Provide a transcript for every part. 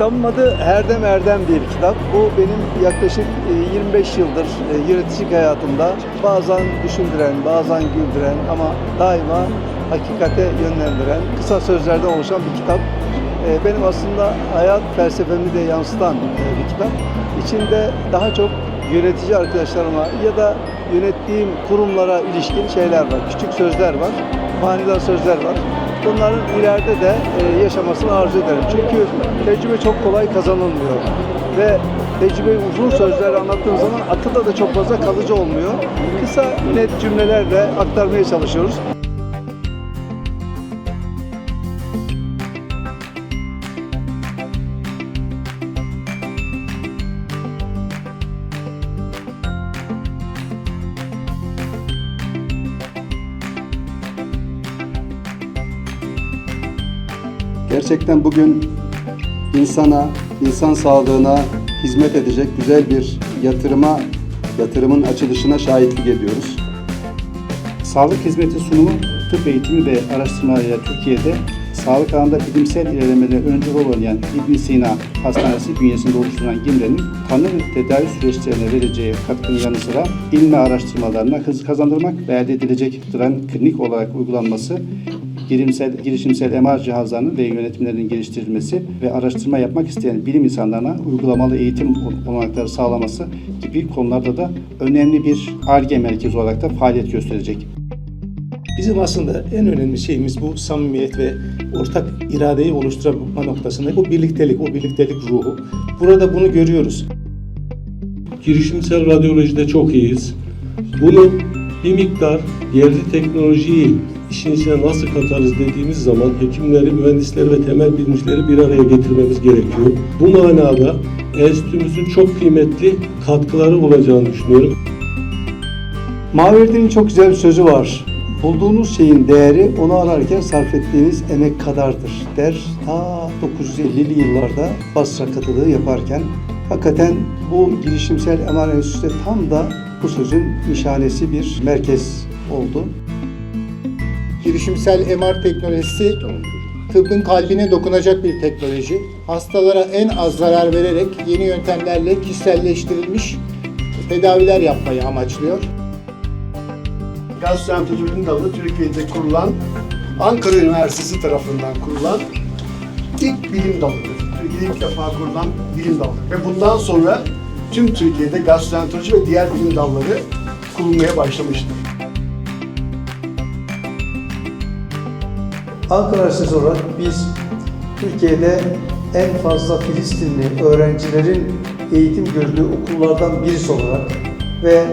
Kitabın adı Herdem Erdem diye bir kitap. Bu benim yaklaşık e, 25 yıldır e, yöneticilik hayatımda bazen düşündüren, bazen güldüren ama daima hakikate yönlendiren kısa sözlerden oluşan bir kitap. E, Benim aslında hayat felsefemi de yansıtan e, bir kitap. İçinde daha çok yönetici arkadaşlarıma ya da yönettiğim kurumlara ilişkin şeyler var. Küçük sözler var, manidar sözler var. Bunların ileride de e, yaşamasını arzu ederim. Çünkü tecrübe çok kolay kazanılmıyor. Ve tecrübeyi uzun sözler anlattığım zaman akılda da çok fazla kalıcı olmuyor. Kısa net cümlelerle aktarmaya çalışıyoruz. Gerçekten bugün insana, insan sağlığına hizmet edecek güzel bir yatırıma, yatırımın açılışına şahitlik ediyoruz. Sağlık hizmeti sunumu, tıp eğitimi ve araştırmalarıyla Türkiye'de sağlık alanında bilimsel ilerlemede öncü rol oynayan ibn Sina Hastanesi bünyesinde oluşturulan GİMRE'nin tanı ve tedavi süreçlerine vereceği katkının yanı sıra ilmi araştırmalarına hız kazandırmak ve elde edilecek tıran klinik olarak uygulanması, girişimsel, girişimsel MR cihazlarının ve yönetimlerinin geliştirilmesi ve araştırma yapmak isteyen bilim insanlarına uygulamalı eğitim olanakları sağlaması gibi konularda da önemli bir ARGE merkezi olarak da faaliyet gösterecek. Bizim aslında en önemli şeyimiz bu samimiyet ve ortak iradeyi oluşturma noktasında o birliktelik, o birliktelik ruhu. Burada bunu görüyoruz. girişimsel radyolojide çok iyiyiz. Bunu bir miktar yerli teknolojiyi işin içine nasıl katarız dediğimiz zaman hekimleri, mühendisleri ve temel bilimcileri bir araya getirmemiz gerekiyor. Bu manada enstitümüzün çok kıymetli katkıları olacağını düşünüyorum. Maverdi'nin çok güzel bir sözü var. Bulduğunuz şeyin değeri onu ararken sarf ettiğiniz emek kadardır der. Ta 950'li yıllarda Basra katılığı yaparken hakikaten bu girişimsel MR Enstitüsü de tam da bu sözün nişanesi bir merkez oldu. Girişimsel MR teknolojisi tıbbın kalbine dokunacak bir teknoloji. Hastalara en az zarar vererek yeni yöntemlerle kişiselleştirilmiş tedaviler yapmayı amaçlıyor. gastroenteroloji bilim dalı Türkiye'de kurulan Ankara Üniversitesi tarafından kurulan ilk bilim dalıdır. Türkiye'de ilk defa kurulan bilim dalıdır. Ve bundan sonra tüm Türkiye'de gastroenteroloji ve diğer bilim dalları kurulmaya başlamıştır. Ankara Üniversitesi olarak biz Türkiye'de en fazla Filistinli öğrencilerin eğitim gördüğü okullardan birisi olarak ve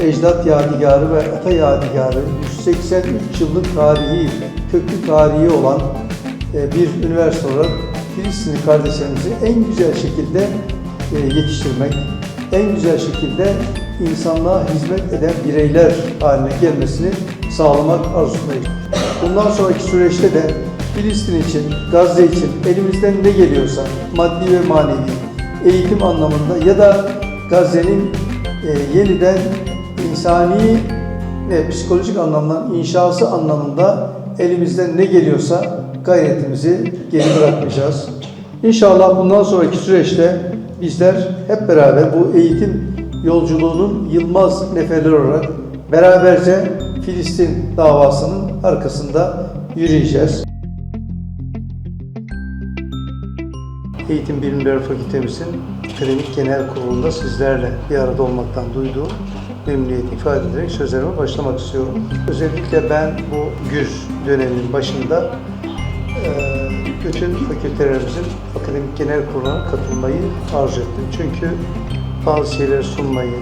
ecdat yadigarı ve ata yadigarı 183 yıllık tarihi, köklü tarihi olan e, bir üniversite olarak Filistinli kardeşlerimizi en güzel şekilde e, yetiştirmek, en güzel şekilde insanlığa hizmet eden bireyler haline gelmesini sağlamak arzusundayız. Bundan sonraki süreçte de Filistin için, Gazze için elimizden ne geliyorsa maddi ve manevi, eğitim anlamında ya da Gazze'nin e, yeniden insani ve psikolojik anlamdan inşası anlamında elimizden ne geliyorsa gayretimizi geri bırakmayacağız. İnşallah bundan sonraki süreçte bizler hep beraber bu eğitim yolculuğunun yılmaz neferleri olarak beraberce Filistin davasının arkasında yürüyeceğiz. Eğitim Bilimleri Fakültemizin Akademik Genel Kurulu'nda sizlerle bir arada olmaktan duyduğum memnuniyeti ifade ederek sözlerime başlamak istiyorum. Özellikle ben bu güz döneminin başında bütün fakültelerimizin Akademik Genel Kurulu'na katılmayı arzu ettim. Çünkü bazı şeyleri sunmayı,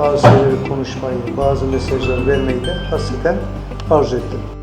bazı konuşmayı, bazı mesajları vermeyi de hasreten arzu ettim.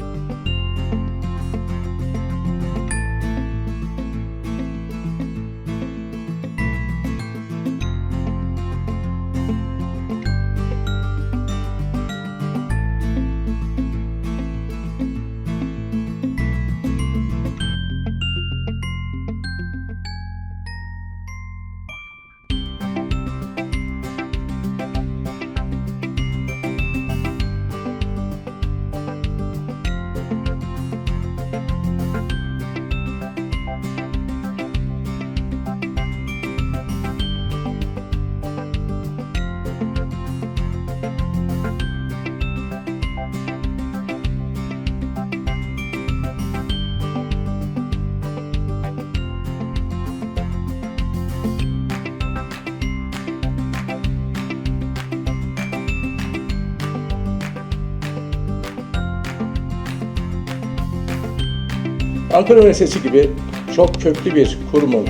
Ankara Üniversitesi gibi çok köklü bir kurumun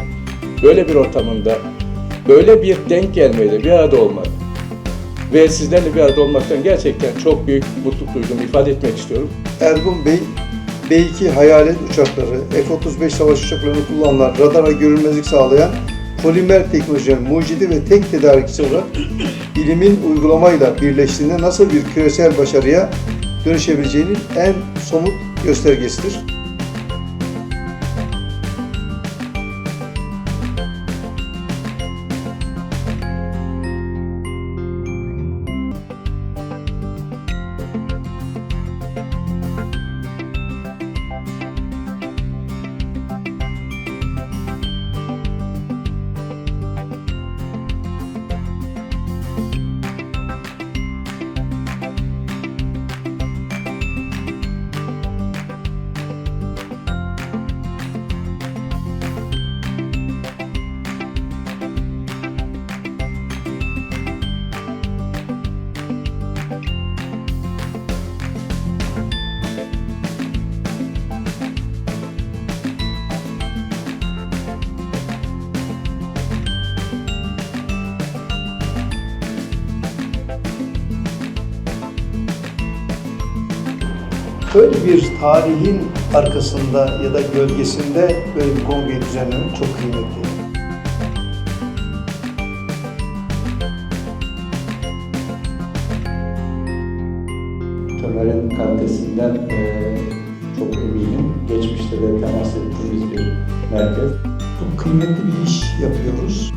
böyle bir ortamında böyle bir denk gelmeyle bir arada olmak ve sizlerle bir arada olmaktan gerçekten çok büyük mutluluk duyduğumu ifade etmek istiyorum. Ergun Bey, B-2 hayalet uçakları, F-35 savaş uçaklarını kullanılan, radara görünmezlik sağlayan polimer teknolojinin mucidi ve tek tedarikçisi olarak bilimin uygulamayla birleştiğinde nasıl bir küresel başarıya dönüşebileceğinin en somut göstergesidir. Böyle bir tarihin arkasında ya da gölgesinde böyle bir kongreyi düzenlemek çok kıymetli. Tömer'in kalitesinden eee, çok eminim. Geçmişte de temas ettiğimiz bir merkez. Bu kıymetli